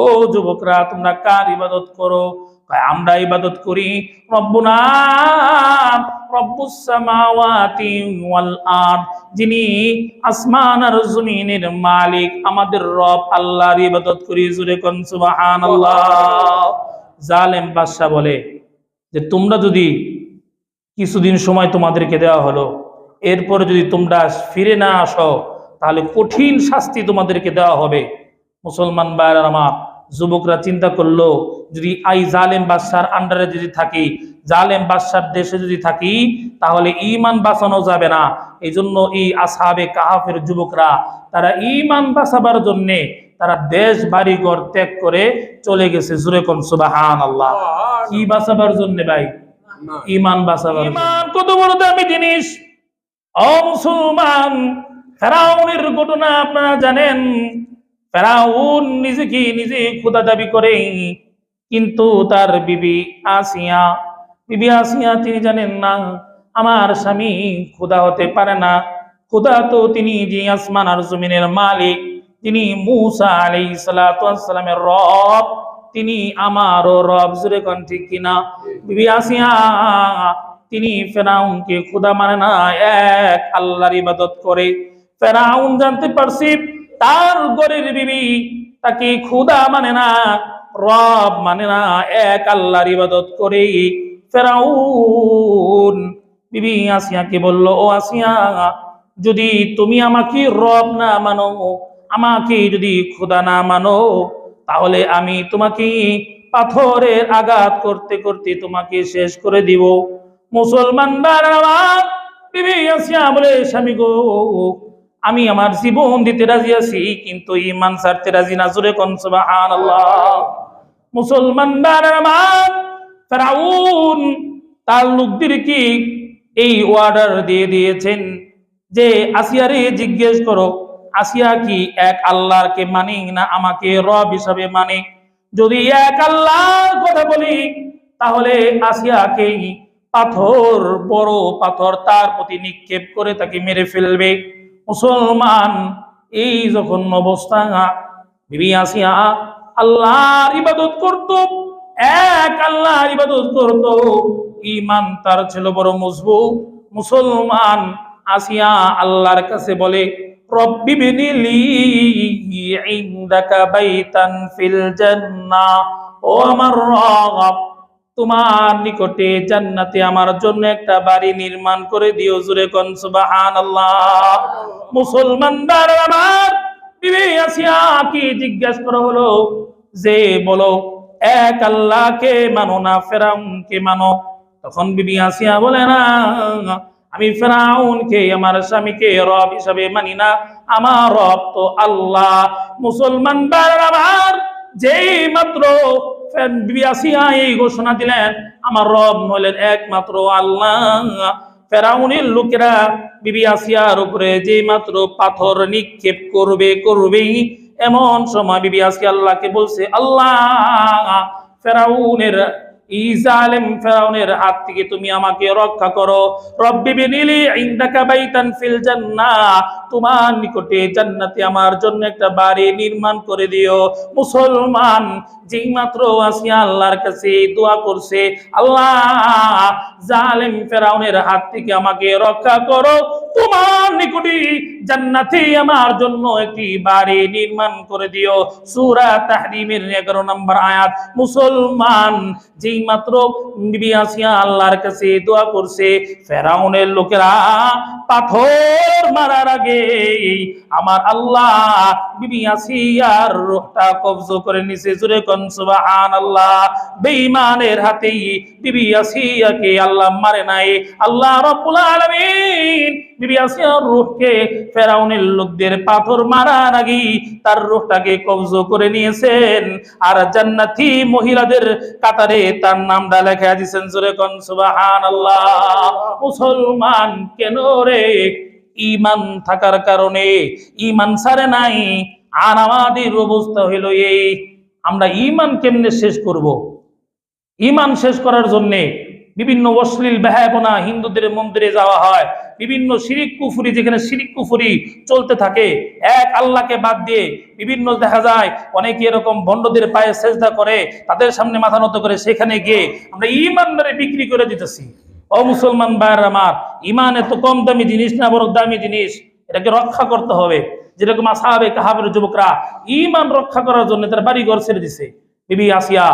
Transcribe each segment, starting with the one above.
ও যুবকরা, তোমরা কার ইবাদত করো? আমরা ইবাদত করি যিনি আসমান আর জমিনের মালিক, আমাদের রব আল্লাহর ইবাদত করি। জুরে কোন সুবহানাল্লাহ। জালেম বাদশা বলে যে, তোমরা যদি কিছুদিন সময় তোমাদেরকে দেওয়া হলো, এরপরে যদি তোমরা ফিরে না আসো, তাহলে কঠিন শাস্তি তোমাদেরকে দেওয়া হবে। মুসলমান ভাইয়ের আমার যুবকরা চিন্তা করল যদি আই জালেম বাদশার আন্ডারে যদি থাকি জালেম বাদশার দেশে যদি থাকি তাহলে ইমান বাঁচানো যাবে না। এই জন্য এই আসাবে কাহাফের যুবকরা তারা ইমান বাঁচাবার জন্যে তারা দেশ বাড়ি ঘর ত্যাগ করে চলে গেছে। জুরে কোন সুবাহান আল্লাহ কি বাঁচাবার জন্য ভাই? ইমান বাঁচাবার ইমান কত বড় দামি জিনিস। ও মুসলমান ফেরাউনের ঘটনা আপনারা জানেন। ফেরাউন নিজে দাবি করে? কিন্তু তার বিবি আসিয়া বিবি আসিয়া তিনি জানেন না, আমার স্বামী হতে পারে না। খোদা তো তিনি যে আসমান আর জমিনের মালিক, তিনি মুসা আলাই সালামের রব, তিনি আমারও রব জুড়ে কন ঠিক কিনা? বিবি আসিয়া, তিনি ফেরাউনকে খোদা মানে না, এক আল্লাহর ইবাদত করে। ফেরাউন জানতে পারছি তার গরের বিবি তাকে খুদা মানে না, রব মানে না, এক আল্লাহর ইবাদত করে ফেরাউন। বিবি আসিয়াকে বলল, ও আসিয়া, যদি তুমি আমাকে রব না মানো, আমাকে যদি খুদা না মানো, তাহলে আমি তোমাকে পাথরের আঘাত করতে করতে তোমাকে শেষ করে দিব। মুসলমান আমার বিবি আসিয়া বলে, স্বামী গো আমি আমার জীবন দিতে রাজি আছি, কিন্তু ইমান ছাড়তে রাজি না। জোরে কোন সুবহানাল্লাহ। মুসলমান ফেরাউন, তার লোকদেরকে এই অর্ডার দিয়ে দিয়েছেন? যে আসিয়ারে জিজ্ঞেস করো, আসিয়া কি এক আল্লাহকে মানি না আমাকে রব হিসাবে মানে? যদি এক আল্লাহর কথা বলি, তাহলে আসিয়াকে পাথর, বড় পাথর তার প্রতি নিক্ষেপ করে তাকে মেরে ফেলবে। মুসলমান, এই যখন অবস্থা, বিবি আসিয়া আল্লাহর ইবাদত করত, এক আল্লাহর ইবাদত করত ইমান তার ছিল বড় মজবুত। মুসলমান আসিয়া আল্লাহর কাছে বলে ও আমার রব তোমার নিকটে জান্নাতে আমার জন্য একটা বাড়ি নির্মাণ করে দিও জুরে কোন সুবহানাল্লাহ। মুসলমান আমার কি জিজ্ঞাসা করা হলো? যে বলো, এক আল্লাহকে মানো না, ফেরাউনকে মানো। তখন বিবি আসিয়া বলে, না, আমি ফেরাউনকে, আমার স্বামীকে রব হিসাবে মানি না, আমার রব তো আল্লাহ। মুসলমান বার আমার যেই মাত্র ফের- এই ঘোষণা দিলেন, আমার রব হলেন একমাত্র আল্লাহ। ফেরাউনের লোকেরা বিবি আসিয়ার উপরে যে মাত্র পাথর নিক্ষেপ করবে করবে এমন সময় বিবি আসিয়া আল্লাহকে বলছে, আল্লাহ, ফেরাউনের রক্ষা করো। তোমার জান্নাতে আমার জন্য আল্লাহ জালেম ফেরাউনের হাত থেকে আমাকে রক্ষা করো। তোমার নিকটে জান্নাতে আমার জন্য একটি বাড়ি নির্মাণ করে দিও। সূরা তাহরিমের 11 নম্বর আয়াত, মুসলমান, যেই মাত্র বিবি আসিয়া আল্লাহর কাছে দোয়া করছে, ফেরাউনের লোকেরা পাথর মারার আগে আমার আল্লাহ বিবি আসিয়ার রোহটা কবজ করে নিছে। জুড়ে কোন, সুবহানাল্লাহ। বেঈমানের হাতেই বিবি আসিয়াকে আল্লাহ মারে নাই। আল্লাহ রাব্বুল আলামিন বিবি আসিয়ার রূহকে ফেরাউনের লোকদের পাথর মারার আগে তার রূহটাকে কবজ করে নিয়েছেন। আর জান্নাতি মহিলাদের কাতারে তার নামটা লেখা দিয়েছেন জোরে কোন, সুবহানাল্লাহ। মুসলমান কেন রে? ইমান থাকার কারণে ইমান সারে নাই। আর আমাদের অবস্থা হইল এই। আমরা ইমান কেমনে শেষ করব? ইমান শেষ করার জন্যে বিভিন্ন অশ্লীল ব্যহাপনা হিন্দুদের মন্দিরে যাওয়া হয়, বিভিন্ন শিরিক কুফুরি যেখানে শিরিক কুফুরি চলতে থাকে, এক আল্লাহকে বাদ দিয়ে বিভিন্ন দেখা যায় অনেকে এরকম ভণ্ডদের পায়ে সেজদা করে, তাদের সামনে মাথা নত করে সেখানে গিয়ে আমরা ইমানদারে বিক্রি করে দিতেছি। ও মুসলমান ভাইয়ের আমার, ইমান এত কম দামি জিনিস না বড় দামি জিনিস। এটাকে রক্ষা করতে হবে। যেরকম আসাবে কাহাবের যুবকরা ইমান রক্ষা করার জন্য তার বাড়ি ঘর ছেড়ে দিছে। বিবি আসিয়া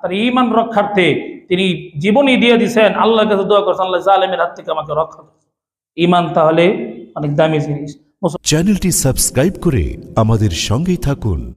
তার ইমান রক্ষার্থে তিনি জীবনই দিয়ে দিছেন, আল্লাহর কাছে দোয়া করছেন, আল্লাহ জালেমের হাত থেকে আমাকে রক্ষা করছে ইমান তাহলে অনেক দামি জিনিস। চ্যানেলটি সাবস্ক্রাইব করে আমাদের সঙ্গেই থাকুন।